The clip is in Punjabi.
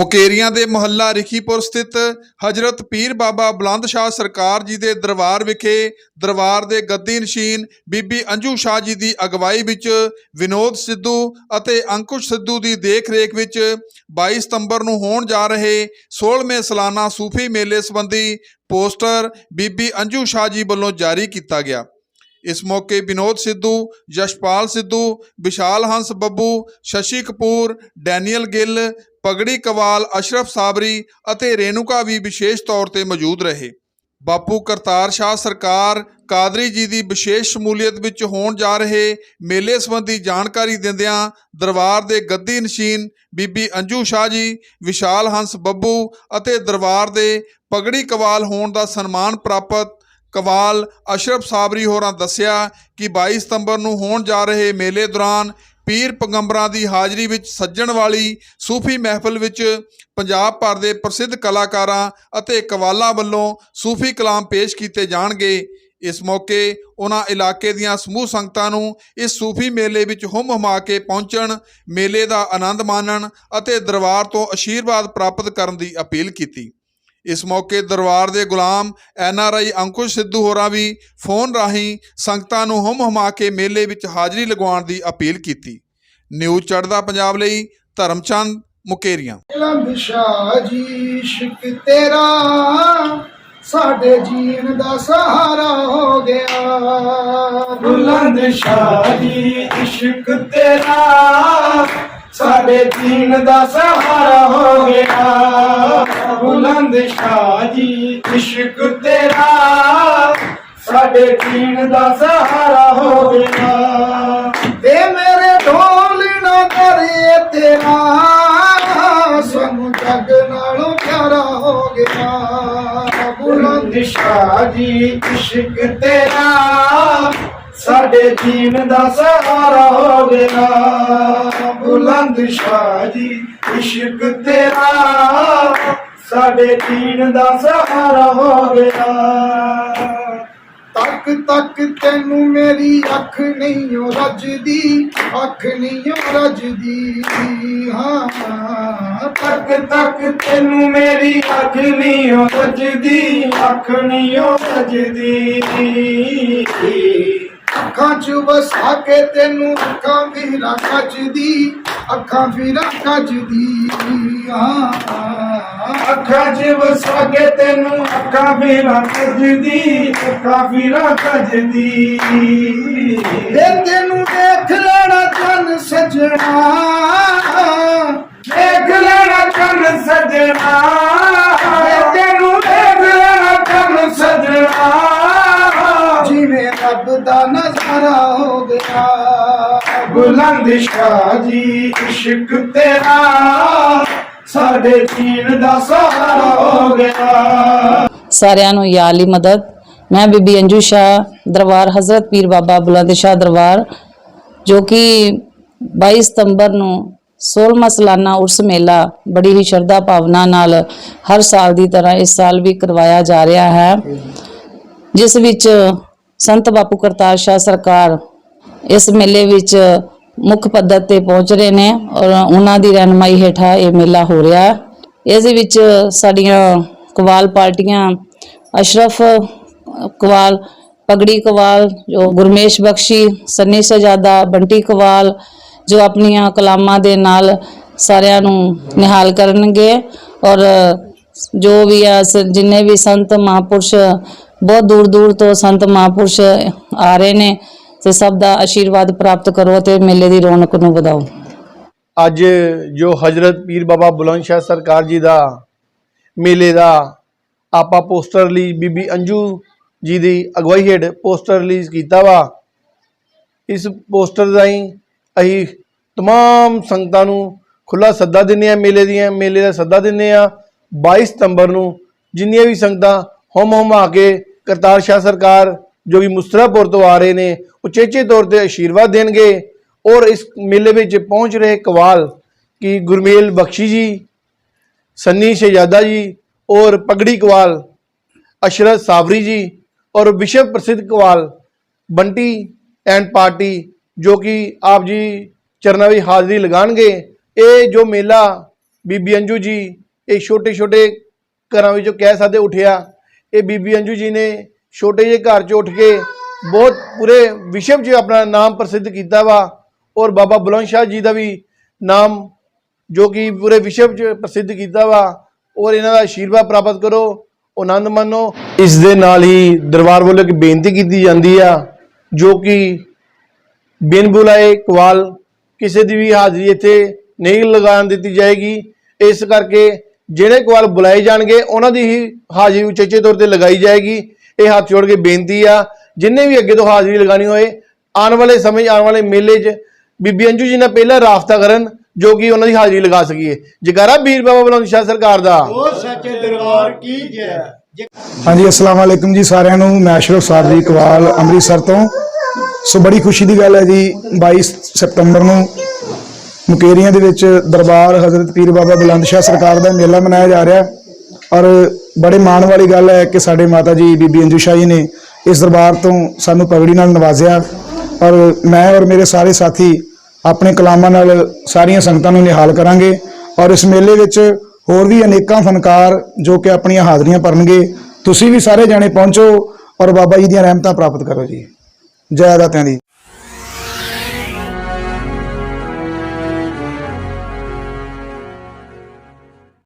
ਮੁਕੇਰੀਆਂ ਦੇ ਮੁਹੱਲਾ ਰਿਖੀਪੁਰ ਸਥਿਤ ਹਜ਼ਰਤ ਪੀਰ ਬਾਬਾ ਬੁਲੰਦ ਸ਼ਾਹ ਸਰਕਾਰ ਜੀ ਦੇ ਦਰਬਾਰ ਵਿਖੇ ਦਰਬਾਰ ਦੇ ਗੱਦੀ ਨਸ਼ੀਨ ਬੀਬੀ ਅੰਜੂ ਸ਼ਾਹ ਜੀ ਦੀ ਅਗਵਾਈ ਵਿੱਚ ਵਿਨੋਦ ਸਿੱਧੂ ਅਤੇ ਅੰਕੁਸ਼ ਸਿੱਧੂ ਦੀ ਦੇਖ-ਰੇਖ ਵਿੱਚ 22 ਸਤੰਬਰ ਨੂੰ ਹੋਣ ਜਾ ਰਹੇ 16ਵੇਂ ਸਾਲਾਨਾ ਸੂਫੀ ਮੇਲੇ ਸੰਬੰਧੀ ਪੋਸਟਰ ਬੀਬੀ ਅੰਜੂ ਸ਼ਾਹ ਜੀ ਵੱਲੋਂ ਜਾਰੀ ਕੀਤਾ ਗਿਆ। ਇਸ ਮੌਕੇ ਵਿਨੋਦ ਸਿੱਧੂ ਯਸ਼ਪਾਲ ਸਿੱਧੂ, ਵਿਸ਼ਾਲ ਹੰਸ ਬੱਬੂ, ਸ਼ਸ਼ੀ ਕਪੂਰ, ਡੈਨੀਅਲ ਗਿੱਲ, ਪਗੜੀ ਕਵਾਲ, ਅਸ਼ਰਫ ਸਾਬਰੀ ਅਤੇ ਰੇਨੂਕਾ ਵੀ ਵਿਸ਼ੇਸ਼ ਤੌਰ ਤੇ ਮੌਜੂਦ ਰਹੇ। ਬਾਪੂ ਕਰਤਾਰ ਸ਼ਾਹ ਸਰਕਾਰ, ਕਾਦਰੀ ਜੀ ਦੀ ਵਿਸ਼ੇਸ਼ ਸ਼ਮੂਲੀਅਤ ਵਿੱਚ ਹੋਣ ਜਾ ਰਹੇ ਮੇਲੇ ਸੰਬੰਧੀ ਜਾਣਕਾਰੀ ਦਿੰਦਿਆਂ ਦਰਬਾਰ ਦੇ ਗੱਦੀ ਨਸ਼ੀਨ ਬੀਬੀ ਅੰਜੂ ਸ਼ਾਹ ਜੀ, ਵਿਸ਼ਾਲ ਹੰਸ ਬੱਬੂ ਅਤੇ ਦਰਬਾਰ ਦੇ ਪਗੜੀ ਕਵਾਲ ਹੋਣ ਦਾ ਸਨਮਾਨ ਪ੍ਰਾਪਤ ਕਵਾਲ ਅਸ਼ਰਫ ਸਾਬਰੀ ਹੋਰਾਂ ਦੱਸਿਆ ਕਿ 22 ਸਤੰਬਰ ਨੂੰ ਹੋਣ ਜਾ ਰਹੇ ਮੇਲੇ ਦੌਰਾਨ ਪੀਰ ਪੈਗੰਬਰਾਂ ਦੀ ਹਾਜ਼ਰੀ ਵਿੱਚ ਸੱਜਣ ਵਾਲੀ ਸੂਫੀ ਮਹਿਫਲ ਵਿੱਚ ਪੰਜਾਬ ਭਰ ਦੇ ਪ੍ਰਸਿੱਧ ਕਲਾਕਾਰਾਂ ਅਤੇ ਕਵਾਲਾਂ ਵੱਲੋਂ ਸੂਫੀ ਕਲਾਮ ਪੇਸ਼ ਕੀਤੇ ਜਾਣਗੇ। ਇਸ ਮੌਕੇ ਉਹਨਾਂ ਇਲਾਕੇ ਦੀਆਂ ਸਮੂਹ ਸੰਗਤਾਂ ਨੂੰ ਇਸ ਸੂਫੀ ਮੇਲੇ ਵਿੱਚ ਹੁੰਮ ਹਮਾ ਕੇ ਪਹੁੰਚਣ, ਮੇਲੇ ਦਾ ਆਨੰਦ ਮਾਣਨ ਅਤੇ ਦਰਬਾਰ ਤੋਂ ਅਸ਼ੀਰਵਾਦ ਪ੍ਰਾਪਤ ਕਰਨ ਦੀ ਅਪੀਲ ਕੀਤੀ। ਇਸ ਮੌਕੇ ਦਰਬਾਰ ਦੇ ਗੁਲਾਮ ਐਨਆਰਆਈ ਅੰਕੁਸ਼ ਸਿੱਧੂ ਹੋਰਾਂ ਵੀ ਫੋਨ ਰਾਹੀਂ ਸੰਗਤਾਂ ਨੂੰ ਹੁੰਮ ਹਮਾ ਕੇ ਮੇਲੇ ਵਿੱਚ ਹਾਜ਼ਰੀ ਲਗਵਾਉਣ ਦੀ ਅਪੀਲ ਕੀਤੀ। ਨਿਊਜ਼ ਚੜ੍ਹਦਾ ਪੰਜਾਬ ਲਈ ਧਰਮਚੰਦ ਮੁਕੇਰੀਆਂ। ਲੰਬ ਸ਼ਾਹ ਜੀ ਇਸ਼ਕ ਤੇਰਾ ਸਾਡੇ ਜੀਣ ਦਾ ਸਹਾਰਾ ਹੋ ਗਿਆ। ਬੁਲੰਦ ਸ਼ਾਹ ਜੀ ਇਸ਼ਕ ਤੇਰਾ ਸਾਡੇ ਦੀਨ ਦਾ ਸਹਾਰਾ ਹੋ ਗਿਆ। ਬੁਲੰਦ ਸ਼ਾਹ ਜੀ, ਇਸ਼ਕ ਤੇਰਾ, ਸਾਡੇ ਦੀਨ ਦਾ ਸਹਾਰਾ ਹੋ ਗਿਆ ਵੇ ਮੇਰੇ ਢੋਲ ਨਾ ਕਰੇ ਤੇਰਾ, ਸਾਨੂੰ ਜਗ ਨਾਲੋਂ ਪਿਆਰਾ ਹੋ ਗਿਆ ਬੁਲੰਦ ਬੁਲੰਦ ਸ਼ਾਹ ਜੀ, ਇਸ਼ਕ ਤੇਰਾ, ਸਾਡੇ ਦੀਨ ਦਾ ਸਹਾਰਾ ਹੋ ਗਿਆ ਬੁਲੰਦ ਸ਼ਾਹ ਜੀ, ਇਸ਼ਕ ਤੇਰਾ ਸਾਡੇ ਦੀਨ ਦਾ ਸਹਾਰਾ ਹੋ ਗਿਆ। ਤੱਕ ਤੱਕ ਤੈਨੂੰ ਮੇਰੀ ਅੱਖ ਨਹੀਂ ਓ ਰੱਜਦੀ ਅੱਖ ਨਹੀਂ ਓ ਰੱਜਦੀ। ਹਾਂ। ਤੱਕ ਤੱਕ ਤੈਨੂੰ ਮੇਰੀ ਅੱਖ ਨਹੀਂ ਓ ਸਜਦੀ ਅੱਖ ਨਹੀਂ ਓ ਸਜਦੀ ਅੱਖਾਂ ਚ ਵਸਾ ਕੇ ਤੈਨੂੰ ਅੱਖਾਂ ਵੀ ਰੱਖਦੀ ਅੱਖਾਂ ਵੀ ਰੱਖਦੀ ਹਾਂ ਅੱਖਾਂ 'ਚ ਵਸਾ ਕੇ ਤੈਨੂੰ ਅੱਖਾਂ ਵੀ ਰੱਖਦੀ ਅੱਖਾਂ ਵੀ ਰੱਖਦੀ ਵੇ ਤੈਨੂੰ ਦੇਖ ਲੈਣਾ ਚੰਨ ਸਜਣਾ। ਦੇਖ ਲੈਣਾ ਕੰਨ ਸਜਣਾ। ਬੁਲੰਦ ਸ਼ਾਹ ਜੀ, ਇਸ਼ਕ ਤੇਰਾ, ਸਾਡੇ ਦੀਨ ਦਾ ਸਹਾਰਾ ਹੋ ਗਿਆ। ਸਾਰਿਆਂ ਨੂੰ ਯਾ ਲਈ ਮਦਦ। ਮੈਂ ਬੀਬੀ ਅੰਜੂ ਸ਼ਾਹ ਦਰਬਾਰ, ਹਜ਼ਰਤ ਪੀਰ ਬਾਬਾ ਬੁਲੰਦ ਸ਼ਾਹ ਦਰਬਾਰ, ਜੋ ਕਿ 22 ਸਤੰਬਰ ਨੂੰ 16ਵਾਂ ਸਾਲਾਨਾ ਉਰਸ ਮੇਲਾ ਬੜੀ ਹੀ ਸ਼ਰਧਾ ਭਾਵਨਾ ਨਾਲ ਹਰ ਸਾਲ ਦੀ ਤਰ੍ਹਾਂ ਇਸ ਸਾਲ ਵੀ ਕਰਵਾਇਆ ਜਾ ਰਿਹਾ ਹੈ। ਜਿਸ ਵਿੱਚ ਸੰਤ ਬਾਪੂ ਕਰਤਾਰ ਸ਼ਾਹ ਸਰਕਾਰ ਇਸ ਮੇਲੇ ਵਿੱਚ ਮੁੱਖ ਪੱਧਰ ਤੇ ਪਹੁੰਚ ਰਹੇ ਨੇ ਔਰ ਉਹਨਾਂ ਦੀ ਰਹਿਨਮਾਈ ਹੇਠਾਂ ਇਹ ਮੇਲਾ ਹੋ ਰਿਹਾ ਇਸ ਦੇ ਵਿੱਚ ਸਾਡੀਆਂ ਕਵਾਲ ਪਾਰਟੀਆਂ, ਅਸ਼ਰਫ ਕਵਾਲ, ਪਗੜੀ ਕਵਾਲ, ਜੋ ਗੁਰਮੇਸ਼ ਬਖਸ਼ੀ, ਸੰਨੀ ਸਜਾਦਾ, ਬੰਟੀ ਕਵਾਲ, ਜੋ ਆਪਣੀਆਂ ਕਲਾਮਾਂ ਦੇ ਨਾਲ ਸਾਰਿਆਂ ਨੂੰ ਨਿਹਾਲ ਕਰਨਗੇ ਔਰ ਜੋ ਵੀ ਆ, ਸ- ਜਿੰਨੇ ਵੀ ਸੰਤ ਮਹਾਂਪੁਰਸ਼, ਬਹੁਤ ਦੂਰ ਦੂਰ ਤੋਂ ਸੰਤ ਮਹਾਂਪੁਰਸ਼ ਆ ਰਹੇ ਨੇ। ਤੇ ਸਭ ਦਾ ਆਸ਼ੀਰਵਾਦ ਪ੍ਰਾਪਤ ਕਰੋ ਤੇ ਮੇਲੇ ਦੀ ਰੌਣਕ ਨੂੰ ਵਧਾਓ ਅੱਜ ਜੋ ਹਜ਼ਰਤ ਪੀਰ ਬਾਬਾ ਬੁਲੰਦ ਸ਼ਾਹ ਸਰਕਾਰ ਜੀ ਦਾ ਮੇਲੇ ਦਾ ਆਪਾਂ ਪੋਸਟਰ ਲਈ ਬੀਬੀ ਅੰਜੂ ਜੀ ਦੀ ਅਗਵਾਈ ਹੇਠ ਪੋਸਟਰ ਰਿਲੀਜ਼ ਕੀਤਾ ਵਾ ਇਸ ਪੋਸਟਰ ਰਾਹੀਂ ਅਸੀਂ तमाम ਸੰਗਤਾਂ ਨੂੰ ਖੁੱਲਾ ਸੱਦਾ ਦਿੰਦੇ ਆ ਮੇਲੇ ਦੀਆਂ ਮੇਲੇ ਦਾ ਸੱਦਾ ਦਿੰਦੇ ਆ 22 ਸਤੰਬਰ ਨੂੰ ਜਿੰਨੀਆਂ ਵੀ ਸੰਗਤਾਂ ਹਮ ਹਮ ਆ ਕੇ ਕਰਤਾਰ ਸ਼ਾਹ ਸਰਕਾਰ ਜੋ ਵੀ ਮੁਸਤਰਾਪੁਰ ਤੋਂ ਆ ਰਹੇ ਨੇ ਉਚੇਚੇ ਤੌਰ ਤੇ ਆਸ਼ੀਰਵਾਦ ਦੇਣਗੇ। ਔਰ ਇਸ ਮੇਲੇ ਵਿੱਚ ਪਹੁੰਚ ਰਹੇ ਕਵਾਲ ਕਿ ਗੁਰਮੇਲ ਬਖਸ਼ੀ ਜੀ, ਸੰਨੀ ਸ਼ਹਿਜ਼ਾਦਾ ਜੀ ਔਰ ਪਗੜੀ ਕਵਾਲ, ਅਸ਼ਰਤ ਸਾਵਰੀ ਜੀ ਔਰ ਵਿਸ਼ਵ ਪ੍ਰਸਿੱਧ ਕਵਾਲ ਬੰਟੀ ਐਂਡ ਪਾਰਟੀ ਜੋ ਕਿ ਆਪ ਜੀ ਚਰਨਾਂ ਵਿੱਚ ਹਾਜ਼ਰੀ ਲਗਾਣਗੇ ਇਹ ਜੋ ਮੇਲਾ ਬੀਬੀ ਅੰਜੂ ਜੀ, ਇਹ ਛੋਟੇ ਛੋਟੇ ਘਰਾਂ ਵਿੱਚੋਂ ਕਹਿ ਸਕਦੇ ਉੱਠਿਆ, ਇਹ ਬੀਬੀ ਅੰਜੂ ਜੀ ਨੇ ਛੋਟੇ ਜਿਹੇ ਘਰ 'ਚ ਉੱਠ ਕੇ ਬਹੁਤ ਪੂਰੇ ਵਿਸ਼ਵ 'ਚ ਆਪਣਾ ਨਾਮ ਪ੍ਰਸਿੱਧ ਕੀਤਾ ਵਾ ਔਰ ਬਾਬਾ ਬੁਲੰਦ ਸ਼ਾਹ ਜੀ ਦਾ ਵੀ ਨਾਮ ਜੋ ਕਿ ਪੂਰੇ ਵਿਸ਼ਵ 'ਚ ਪ੍ਰਸਿੱਧ ਕੀਤਾ ਵਾ ਔਰ ਇਹਨਾਂ ਦਾ ਆਸ਼ੀਰਵਾਦ ਪ੍ਰਾਪਤ ਕਰੋ, ਆਨੰਦ ਮਾਨੋ ਇਸ ਦੇ ਨਾਲ ਹੀ ਦਰਬਾਰ ਵੱਲੋਂ ਇੱਕ ਬੇਨਤੀ ਕੀਤੀ ਜਾਂਦੀ ਆ, ਜੋ ਕਿ ਬਿਨ ਬੁਲਾਏ ਕਵਾਲ ਕਿਸੇ ਦੀ ਵੀ ਹਾਜ਼ਰੀ ਇੱਥੇ ਨਹੀਂ ਲਗਾਉਣ ਦਿੱਤੀ ਜਾਏਗੀ। ਇਸ ਕਰਕੇ ਜਿਹੜੇ ਕਵਾਲ ਬੁਲਾਏ ਜਾਣਗੇ, ਉਹਨਾਂ ਦੀ ਹੀ ਹਾਜ਼ਰੀ ਉਚੇਚੇ ਤੌਰ ਤੇ ਲਗਾਈ ਜਾਏਗੀ। ਇਹ ਹੱਥ ਜੋੜ ਕੇ ਬੇਨਤੀ ਆ ਜਿੰਨੇ ਵੀ ਅੱਗੇ ਤੋਂ ਹਾਜ਼ਰੀ ਲਗਾਣੀ ਹੋਏ ਆਉਣ ਵਾਲੇ ਸਮੇਂ ਆਉਣ ਵਾਲੇ ਮੇਲੇ 'ਚ ਬੀਬੀ ਅੰਜੂ ਜੀ ਨਾਲ ਪਹਿਲਾਂ ਰਾਫਤਾ ਕਰਨ ਜੋ ਕਿ ਉਹਨਾਂ ਦੀ ਹਾਜ਼ਰੀ ਲਗਾ ਸਕੀਏ। ਜਗਾਰਾ ਵੀਰ ਬਾਬਾ ਬਲਵੰਤ ਸ਼ਾਹ ਸਰਕਾਰ ਦਾ। ਹਾਂਜੀ ਅਸਲਾਮ ਜੀ ਸਾਰਿਆਂ ਨੂੰ। ਮੈਂ ਅਸ਼ਰਫ ਸਾਹਿਬ ਜੀ ਕਵਾਲ ਅੰਮ੍ਰਿਤਸਰ ਤੋਂ। ਸੋ ਬੜੀ ਖੁਸ਼ੀ ਦੀ ਗੱਲ ਹੈ ਜੀ 22 ਸਤੰਬਰ ਨੂੰ ਮੁਕੇਰੀਆਂ ਦੇ ਵਿੱਚ ਦਰਬਾਰ ਹਜ਼ਰਤ ਪੀਰ ਬਾਬਾ ਬੁਲੰਦ ਸ਼ਾਹ ਸਰਕਾਰ ਦਾ ਮੇਲਾ ਮਨਾਇਆ ਜਾ ਰਿਹਾ। ਔਰ ਬੜੇ ਮਾਣ ਵਾਲੀ ਗੱਲ ਹੈ ਕਿ ਸਾਡੇ ਮਾਤਾ ਜੀ ਬੀਬੀ ਅੰਜੂ ਸ਼ਾਹ ਜੀ ਨੇ ਇਸ ਦਰਬਾਰ ਤੋਂ ਸਾਨੂੰ ਪਗੜੀ ਨਾਲ ਨਵਾਜ਼ਿਆ। ਔਰ ਮੈਂ ਔਰ ਮੇਰੇ ਸਾਰੇ ਸਾਥੀ ਆਪਣੇ ਕਲਾਮਾਂ ਨਾਲ ਸਾਰੀਆਂ ਸੰਗਤਾਂ ਨੂੰ ਨਿਹਾਲ ਕਰਾਂਗੇ। ਔਰ ਇਸ ਮੇਲੇ ਵਿੱਚ ਹੋਰ ਵੀ ਅਨੇਕਾਂ ਫਨਕਾਰ ਜੋ ਕਿ ਆਪਣੀਆਂ ਹਾਜ਼ਰੀਆਂ ਭਰਨਗੇ, ਤੁਸੀਂ ਵੀ ਸਾਰੇ ਜਾਣੇ ਪਹੁੰਚੋ ਔਰ ਬਾਬਾ ਜੀ ਦੀਆਂ ਰਹਿਮਤਾਂ ਪ੍ਰਾਪਤ ਕਰੋ ਜੀ। ਜੈ ਦਾਤਿਆਂ ਦੀ।